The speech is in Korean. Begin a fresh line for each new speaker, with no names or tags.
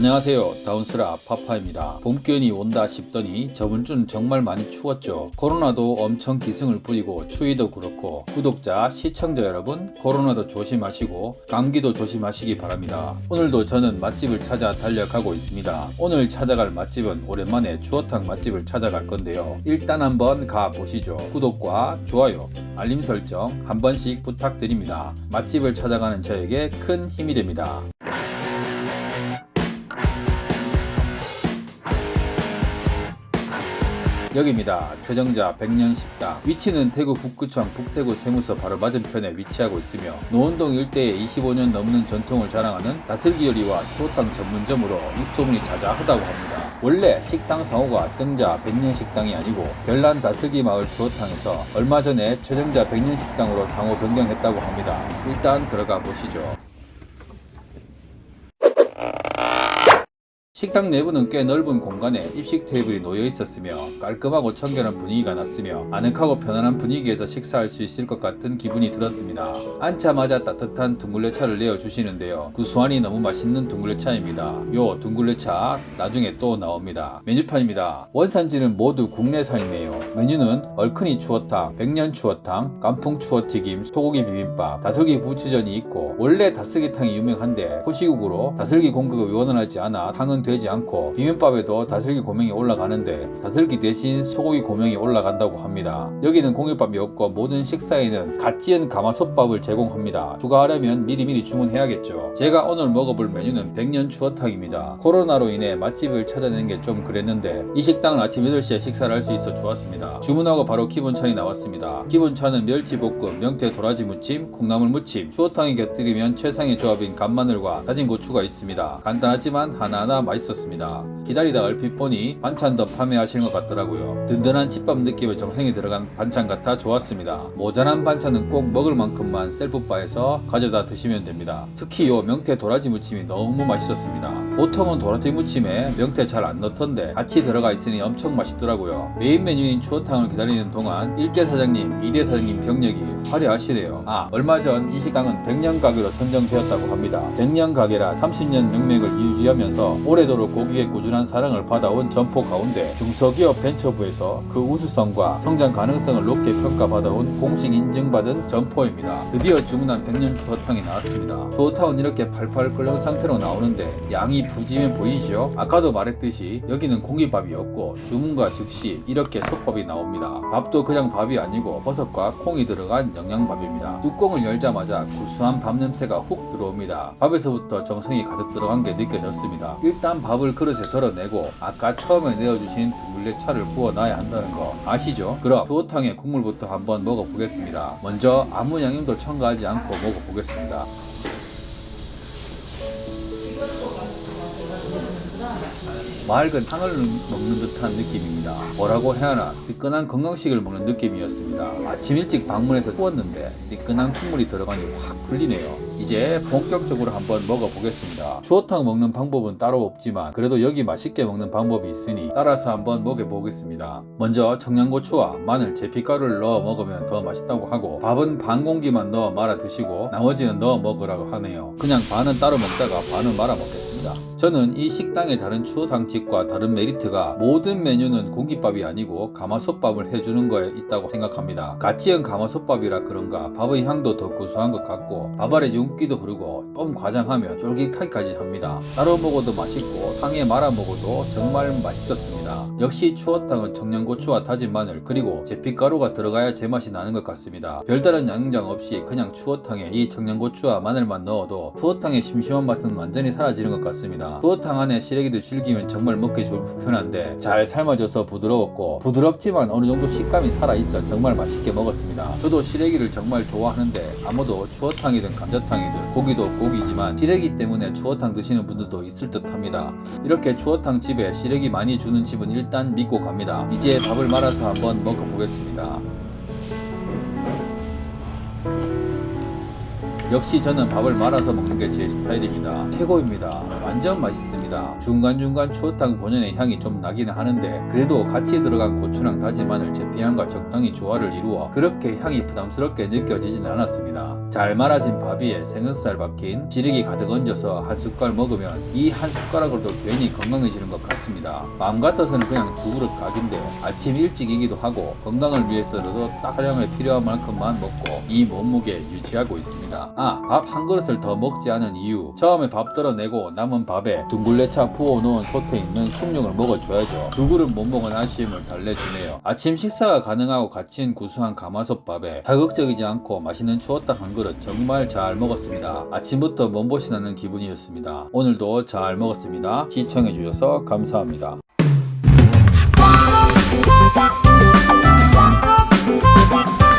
안녕하세요. 다운스라 파파입니다. 봄 기운이 온다 싶더니 저번 주는 정말 많이 추웠죠. 코로나도 엄청 기승을 부리고 추위도 그렇고 구독자 시청자 여러분 코로나도 조심하시고 감기도 조심하시기 바랍니다. 오늘도 저는 맛집을 찾아 달려가고 있습니다. 오늘 찾아갈 맛집은 오랜만에 추어탕 맛집을 찾아갈 건데요. 일단 한번 가보시죠. 구독과 좋아요 알림 설정 한 번씩 부탁드립니다. 맛집을 찾아가는 저에게 큰 힘이 됩니다 여기입니다. 최정자 백년 식당. 위치는 대구 북구청 북대구 세무서 바로 맞은편에 위치하고 있으며 노원동 일대에 25년 넘는 전통을 자랑하는 다슬기 요리와 추어탕 전문점으로 입소문이 자자하다고 합니다. 원래 식당 상호가 최정자 백년 식당이 아니고 별난 다슬기 마을 추어탕에서 얼마 전에 최정자 백년 식당으로 상호 변경했다고 합니다. 일단 들어가 보시죠. 식당 내부는 꽤 넓은 공간에 입식 테이블이 놓여 있었으며 깔끔하고 청결한 분위기가 났으며 아늑하고 편안한 분위기에서 식사할 수 있을 것 같은 기분이 들었습니다. 앉자마자 따뜻한 둥글레차를 내어주시는데요. 구수하니 너무 맛있는 둥글레차입니다. 요 둥글레차 나중에 또 나옵니다. 메뉴판입니다. 원산지는 모두 국내산이네요. 메뉴는 얼큰이 추어탕, 백년 추어탕, 깐풍 추어튀김, 소고기 비빔밥, 다슬기 부추전이 있고 원래 다슬기탕이 유명한데 호시국으로 다슬기 공급이 원활하지 않아 탕은 되지 않고 비빔밥에도 다슬기 고명이 올라가는데 다슬기 대신 소고기 고명이 올라간다고 합니다. 여기는 공깃밥이 없고 모든 식사에는 갓 지은 가마솥밥을 제공합니다. 추가하려면 미리미리 주문해야겠죠. 제가 오늘 먹어볼 메뉴는 백년 추어탕입니다. 코로나로 인해 맛집을 찾아내는 게좀 그랬는데 이 식당은 아침 8시에 식사를 할 수 있어 좋았습니다. 주문하고 바로 기본찬이 나왔습니다. 기본찬은 멸치볶음, 명태 도라지 무침, 콩나물 무침, 추어탕에 곁들이면 최상의 조합인 간마늘과 다진 고추가 있습니다. 간단하지만 하나하나 맛있 었습니다. 기다리다 얼핏 보니 반찬도 판매하시는 것 같더라고요. 든든한 집밥 느낌의 정성이 들어간 반찬 같아 좋았습니다. 모자란 반찬은 꼭 먹을 만큼만 셀프바에서 가져다 드시면 됩니다. 특히 요 명태 도라지 무침이 너무 맛있었습니다. 보통은 도라지 무침에 명태 잘 안 넣던데 같이 들어가 있으니 엄청 맛있더라고요. 메인 메뉴인 추어탕을 기다리는 동안 1대 사장님, 2대 사장님 경력이 화려하시네요. 아, 얼마 전 이 식당은 100년 가게로 선정되었다고 합니다. 100년 가게라 30년 명맥을 유지하면서 오래도 록 고객의 꾸준한 사랑을 받아온 점포 가운데 중소기업 벤처부에서 그 우수성과 성장 가능성을 높게 평가받아온 공식 인증받은 점포입니다. 드디어 주문한 100년 추어탕이 나왔습니다. 추어탕은 이렇게 팔팔 끓는 상태로 나오는데 양이 푸짐해 보이시죠? 아까도 말했듯이 여기는 공깃밥이 없고 주문과 즉시 이렇게 솥밥이 나옵니다. 밥도 그냥 밥이 아니고 버섯과 콩이 들어간 영양밥입니다. 뚜껑을 열자마자 구수한 밥 냄새가 훅 들어옵니다. 밥에서부터 정성이 가득 들어간 게 느껴졌습니다. 일단 밥을 그릇에 덜어내고 아까 처음에 내어주신 둥글레 차를 부어놔야 한다는 거 아시죠? 그럼 추어탕의 국물부터 한번 먹어보겠습니다. 먼저 아무 양념도 첨가하지 않고 먹어보겠습니다. 맑은 탕을 먹는 듯한 느낌입니다. 뭐라고 해야 하나 뜨끈한 건강식을 먹는 느낌이었습니다. 아침 일찍 방문해서 구웠는데 뜨끈한 국물이 들어가니 확 풀리네요. 이제 본격적으로 한번 먹어보겠습니다. 추어탕 먹는 방법은 따로 없지만 그래도 여기 맛있게 먹는 방법이 있으니 따라서 한번 먹여보겠습니다. 먼저 청양고추와 마늘, 제피가루를 넣어 먹으면 더 맛있다고 하고 밥은 반 공기만 넣어 말아 드시고 나머지는 넣어 먹으라고 하네요. 그냥 반은 따로 먹다가 반은 말아 먹겠습니다. 저는 이 식당의 다른 추어탕집과 다른 메리트가 모든 메뉴는 공깃밥이 아니고 가마솥밥을 해주는 거에 있다고 생각합니다. 갓 지은 가마솥밥이라 그런가 밥의 향도 더 구수한 것 같고 밥알의 윤기도 흐르고 좀 과장하면 쫄깃하기까지 합니다. 따로 먹어도 맛있고 탕에 말아 먹어도 정말 맛있었습니다. 역시 추어탕은 청양고추와 다진 마늘 그리고 제피가루가 들어가야 제맛이 나는 것 같습니다. 별다른 양념장 없이 그냥 추어탕에 이 청양고추와 마늘만 넣어도 추어탕의 심심한 맛은 완전히 사라지는 것 같습니다. 추어탕 안에 시래기도 즐기면 정말 먹기 좋을 편한데 잘 삶아져서 부드러웠고 부드럽지만 어느 정도 식감이 살아있어 정말 맛있게 먹었습니다. 저도 시래기를 정말 좋아하는데 아무도 추어탕이든 감자탕이든 고기도 고기지만 시래기 때문에 추어탕 드시는 분들도 있을 듯 합니다. 이렇게 추어탕 집에 시래기 많이 주는 집은 일단 믿고 갑니다. 이제 밥을 말아서 한번 먹어보겠습니다. 역시 저는 밥을 말아서 먹는 게 제 스타일입니다. 최고입니다. 완전 맛있습니다. 중간중간 추어탕 본연의 향이 좀 나기는 하는데 그래도 같이 들어간 고추랑 다진 마늘 제피향과 적당히 조화를 이루어 그렇게 향이 부담스럽게 느껴지진 않았습니다. 잘 말아진 밥 위에 생선살 박힌 지르기 가득 얹어서 한 숟갈 먹으면 이 한 숟가락으로도 괜히 건강해지는 것 같습니다. 마음 같아서는 그냥 두 그릇 각인데 아침 일찍이기도 하고 건강을 위해서라도 딱 촬영에 필요한 만큼만 먹고 이 몸무게 유지하고 있습니다. 아, 밥 한 그릇을 더 먹지 않은 이유. 처음에 밥 덜어내고 남은 밥에 둥글레차 부어놓은 솥에 있는 숭늉을 먹어줘야죠. 두 그릇 못 먹은 아쉬움을 달래주네요. 아침 식사가 가능하고 갇힌 구수한 가마솥밥에 자극적이지 않고 맛있는 추어탕 한 그릇 정말 잘 먹었습니다. 아침부터 몸보신 하는 기분이었습니다. 오늘도 잘 먹었습니다. 시청해 주셔서 감사합니다.
Thank you.